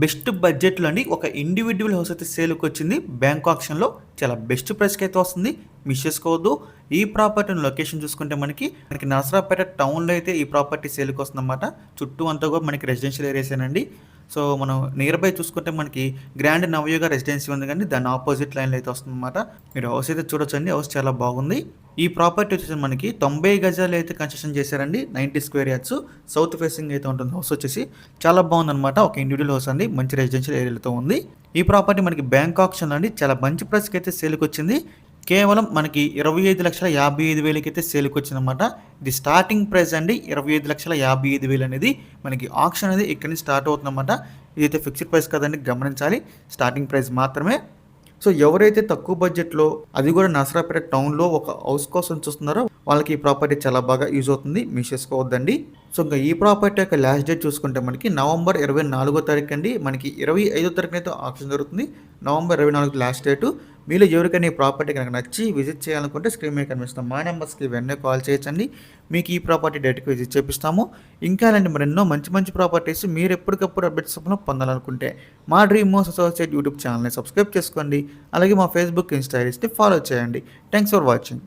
Best బడ్జెట్లో అండి ఒక ఇండివిజువల్ హౌస్ అయితే సేల్కి వచ్చింది. బ్యాంక్ ఆప్షన్లో చాలా బెస్ట్ ప్రైస్కి అయితే వస్తుంది. మిస్ చేసుకోవద్దు. ఈ ప్రాపర్టీ లొకేషన్ చూసుకుంటే మనకి మనకి నరసరాపేట టౌన్లో అయితే ఈ ప్రాపర్టీ సేల్కి వస్తుందన్నమాట చుట్టూ అంతా కూడా మనకి రెసిడెన్షియల్ ఏరియాసేనండి సో మనం నియర్ బై చూసుకుంటే మనకి గ్రాండ్ నవయోగ రెసిడెన్సీ ఉంది కానీ దాని ఆపోజిట్ లైన్లో అయితే వస్తుందన్నమాట. మీరు హౌస్ అయితే చూడొచ్చండి హౌస్ చాలా బాగుంది. ఈ ప్రాపర్టీ వచ్చేసి మనకి తొంభై గజాలు అయితే కన్స్ట్రక్షన్ చేశారండి ninety square yards south facing అయితే ఉంటుంది హౌస్ వచ్చేసి. చాలా బాగుందన్నమాట ఒక ఇండివిజువల్ హౌస్ అండి మంచి రెసిడెన్షియల్ ఏరియాలతో ఉంది. ఈ ప్రాపర్టీ మనకి బ్యాంక్ ఆప్షన్ అండి చాలా మంచి ప్రైస్కి అయితే సేల్కి వచ్చింది కేవలం మనకి ఇరవై ఐదు లక్షల యాభై ఐదు వేలకి అయితే సేల్కి వచ్చిందన్నమాట ఇది స్టార్టింగ్ ప్రైస్ అండి. ఇరవై ఐదు లక్షల యాభై ఐదు వేలు అనేది మనకి ఆప్షన్ అనేది ఇక్కడ నుంచి స్టార్ట్ అవుతుందన్నమాట. ఇదైతే ఫిక్స్డ్ ప్రైస్ కదండి గమనించాలి. స్టార్టింగ్ ప్రైస్ మాత్రమే. సో ఎవరైతే తక్కువ బడ్జెట్లో అది కూడా నసరాపేట టౌన్లో ఒక హౌస్ కోసం చూస్తున్నారో వాళ్ళకి ఈ ప్రాపర్టీ చాలా బాగా యూజ్ అవుతుంది. మిస్ చేసుకోవద్దండి. సో ఇంకా ఈ ప్రాపర్టీ యొక్క లాస్ట్ డేట్ చూసుకుంటే మనకి నవంబర్ ఇరవై నాలుగో తారీఖు అండి మనకి ఇరవై ఐదో తారీఖునైతే అయితే ఆప్షన్ జరుగుతుంది. నవంబర్ ఇరవై నాలుగు లాస్ట్ డేటు మీలో ఎవరికైనా ఈ ప్రాపర్టీ కనుక నచ్చి విజిట్ చేయాలనుకుంటే స్క్రీన్ మీద కనిపిస్తాం మా నెంబర్స్కి వెంటనే కాల్ చేయొచ్చండి. మీకు ఈ ప్రాపర్టీ డేట్కి విజిట్ చేపిస్తాము. ఇంకా అలాంటి మరెన్నో మంచి మంచి ప్రాపర్టీస్ మీరు ఎప్పటికప్పుడు అప్డేట్స్ పొందాలనుకుంటే మా డ్రీమ్ మోస్ అసోసియేట్ యూట్యూబ్ ఛానల్ని సబ్స్క్రైబ్ చేసుకోండి. అలాగే మా ఫేస్బుక్ ఇన్స్టా ఫాలో చేయండి. Thanks for watching